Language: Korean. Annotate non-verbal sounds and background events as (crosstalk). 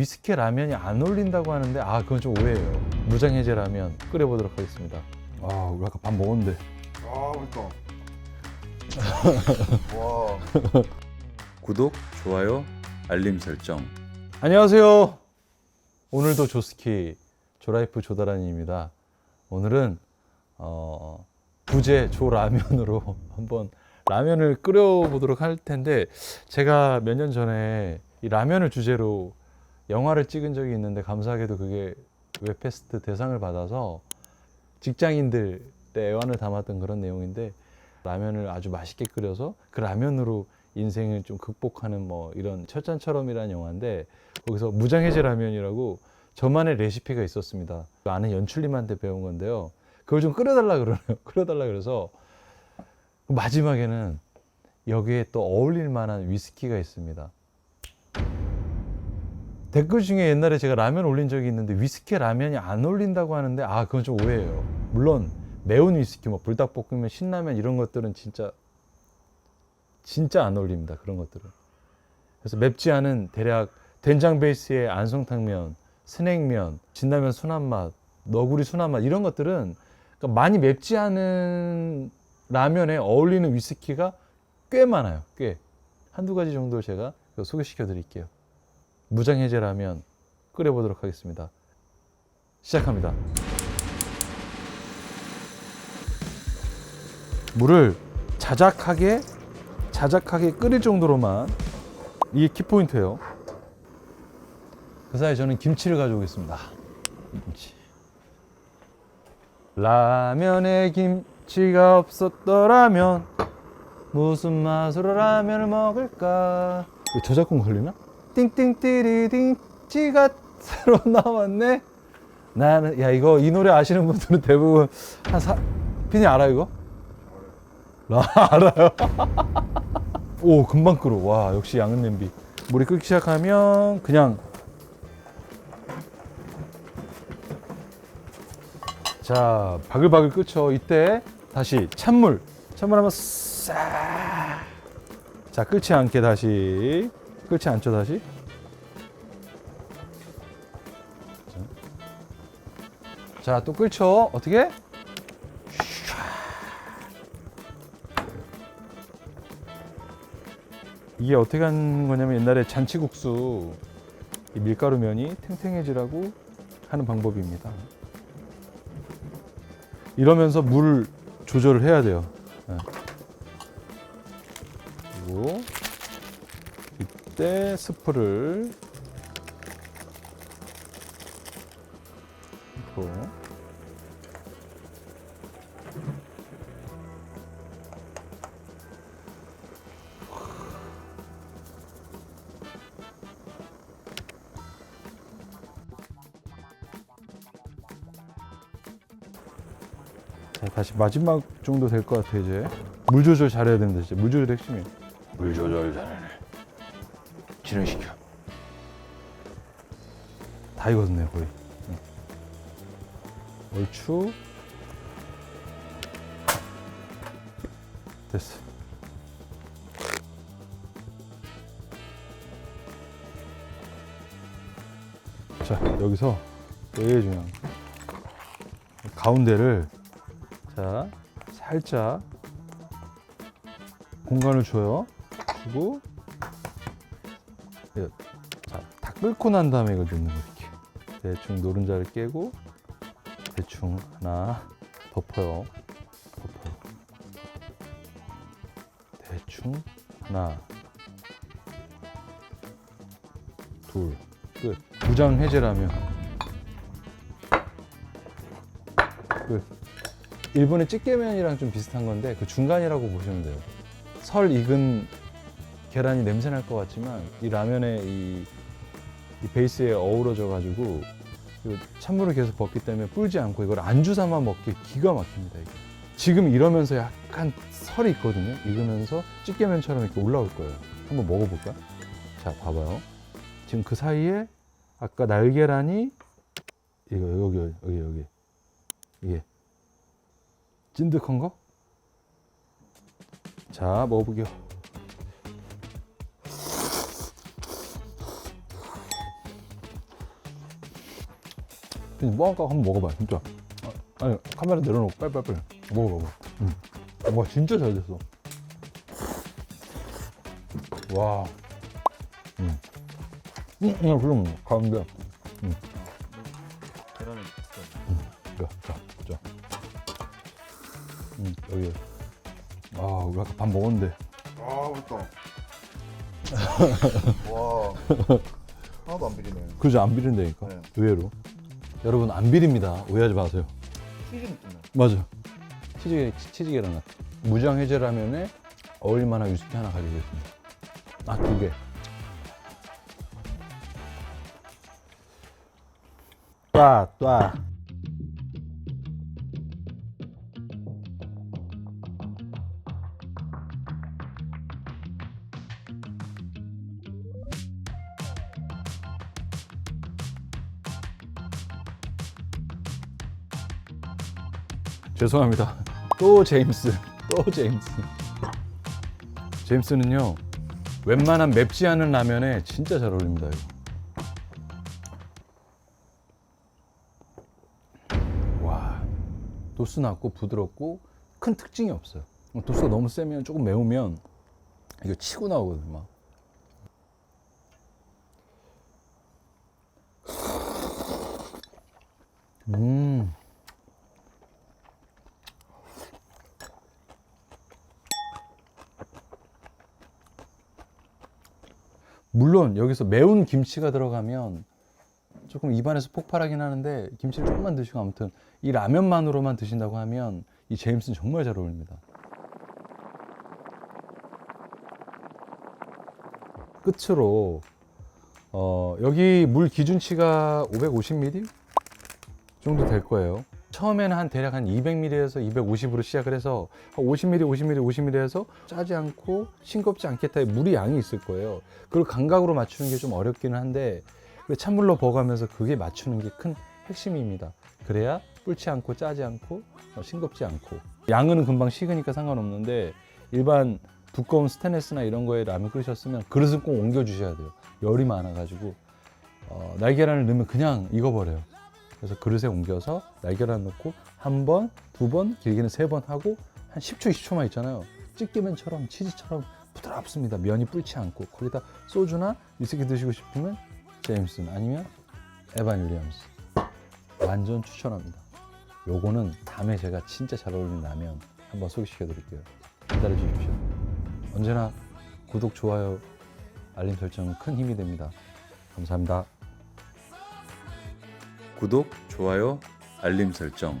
위스키 라면이 안 어울린다고 하는데 아 그건 좀 오해예요. 무장해제 라면 끓여보도록 하겠습니다. 아 우리 아까 밥 먹었는데 아 맛있다. (laughs) 와. 구독, 좋아요, 알림 설정. 안녕하세요. 오늘도 조스키 조라이프 조다란입니다. 오늘은 어, 부제 조라면으로 (laughs) 한번 라면을 끓여보도록 할 텐데 제가 몇 년 전에 이 라면을 주제로 영화를 찍은 적이 있는데 감사하게도 그게 웹페스트 대상을 받아서 직장인들의 애환을 담았던 그런 내용인데 라면을 아주 맛있게 끓여서 그 라면으로 인생을 좀 극복하는 뭐 이런 철잔처럼이라는 영화인데 거기서 무장해제 라면이라고 저만의 레시피가 있었습니다. 그 아는 연출님한테 배운 건데요. 그걸 좀 끓여달라 그러네요. (laughs) 끓여달라 그래서 마지막에는 여기에 또 어울릴 만한 위스키가 있습니다. 댓글 중에 옛날에 제가 라면 올린 적이 있는데 위스키 라면이 안 어울린다고 하는데 아 그건 좀 오해예요. 물론 매운 위스키 뭐 불닭볶음면 신라면 이런 것들은 진짜 진짜 안 어울립니다. 그런 것들은. 그래서 맵지 않은 대략 된장 베이스의 안성탕면, 스낵면, 진라면 순한 맛, 너구리 순한 맛 이런 것들은 그러니까 많이 맵지 않은 라면에 어울리는 위스키가 꽤 많아요. 꽤 한두 가지 정도를 제가 소개시켜 드릴게요. 무장해제 라면 끓여보도록 하겠습니다. 시작합니다. 물을 자작하게 자작하게 끓일 정도로만 이게 키포인트예요. 그 사이 저는 김치를 가져오겠습니다. 김치. 라면에 김치가 없었더라면 무슨 맛으로 라면을 먹을까? 저작권 걸리나? 띵띵띠리띵 찌가 새로 (laughs) 나왔네. 나는 야 이거 이 노래 아시는 분들은 대부분 한 사, 핀이 알아 이거? 나 (laughs) 알아요. 오 금방 끓어. 와 역시 양은 냄비. 물이 끓기 시작하면 그냥 자 바글바글 끓죠. 이때 다시 찬물 찬물 한번 싹. 자 끓지 않게 다시 끓지 않죠 다시. 자또 끓죠. 어떻게? 이게 어떻게 하는 거냐면 옛날에 잔치국수 이 밀가루 면이 탱탱해지라고 하는 방법입니다. 이러면서 물 조절을 해야 돼요. 때 스프를 넣고 자, 다시 마지막 정도 될 것 같아 이제. 물 조절 잘해야 됩니다 이제 물 조절 핵심이에요. 물 조절 잘하네 진행시켜 다 익었네 거의 응. 얼추 됐어 자 여기서 제일 중요한 거. 가운데를 자, 살짝 공간을 줘요. 그리고 예, 자, 다 끓고 난 다음에 이걸 넣는 거 이렇게 대충 노른자를 깨고 대충 하나 덮어요. 덮어요. 대충 하나 둘 끝. 무장 해제라면 끝. 일본의 찌개면이랑 좀 비슷한 건데 그 중간이라고 보시면 돼요. 설 익은 계란이 냄새 날 것 같지만 이 라면의 이, 이 베이스에 어우러져 가지고 이 찬물을 계속 벗기 때문에 불지 않고 이걸 안주 삼아 먹기 기가 막힙니다. 이게. 지금 이러면서 약간 설이 있거든요. 익으면서 찌개면처럼 이렇게 올라올 거예요. 한번 먹어볼까? 자, 봐봐요. 지금 그 사이에 아까 날계란이 이거 여기 여기 여기 이게 찐득한 거? 자, 먹어보게요. 뭐 한번 먹어봐 진짜. 아, 아니 카메라 내려놓고 빨리 빨리 먹어봐. 음. 와 진짜 잘 됐어. 와. 음. 음, 그냥 그럼 가운데. 계란을 자, 자, 자. 음, 여기. 아, 우리 아까 밥 먹었는데. 아 맞다. (laughs) 와 하나도 안 비리네. 그죠? 안 비린다니까. 네. 의외로. 여러분, 안 비립니다. 오해하지 마세요. 치즈 느낌 나. 맞아. 치즈, 치즈 계란 같아. 무장 해제 라면에 어울릴만한 위스키 하나 가지겠습니다. 아, 두 개. 뚜아, 뚜아. 죄송합니다. 또 제임스, 또 제임스. 제임스는요, 웬만한 맵지 않은 라면에 진짜 잘 어울립니다. 이거. 와, 도수 낮고 부드럽고 큰 특징이 없어요. 도수가 너무 세면 조금 매우면 이거 치고 나오거든요. 막. 음. 물론 여기서 매운 김치가 들어가면 조금 입안에서 폭발하긴 하는데 김치를 조금만 드시고 아무튼 이 라면만으로만 드신다고 하면 이 제임스는 정말 잘 어울립니다. 끝으로 어, 여기 물 기준치가 550ml 정도 될 거예요. 처음에는 한 대략 한 200ml에서 250으로 시작을 해서 한 50ml, 50ml, 50ml 해서 짜지 않고 싱겁지 않겠다의 물이 양이 있을 거예요. 그걸 감각으로 맞추는 게 좀 어렵기는 한데 그 찬물로 버가면서 그게 맞추는 게 큰 핵심입니다. 그래야 뿔지 않고 짜지 않고 어, 싱겁지 않고 양은 금방 식으니까 상관없는데 일반 두꺼운 스테인레스나 이런 거에 라면 끓이셨으면 그릇은 꼭 옮겨 주셔야 돼요. 열이 많아가지고 어, 날계란을 넣으면 그냥 익어버려요. 그래서 그릇에 옮겨서 날계란 넣고 한 번, 두 번, 길게는 세 번 하고 한 10초, 20초만 있잖아요. 찌개면처럼 치즈처럼 부드럽습니다. 면이 불지 않고 거기다 소주나 위스키 드시고 싶으면 제임슨 아니면 에반 윌리엄스 완전 추천합니다. 요거는 다음에 제가 진짜 잘 어울리는 라면 한번 소개시켜 드릴게요. 기다려 주십시오. 언제나 구독, 좋아요, 알림 설정은 큰 힘이 됩니다. 감사합니다. 구독, 좋아요, 알림 설정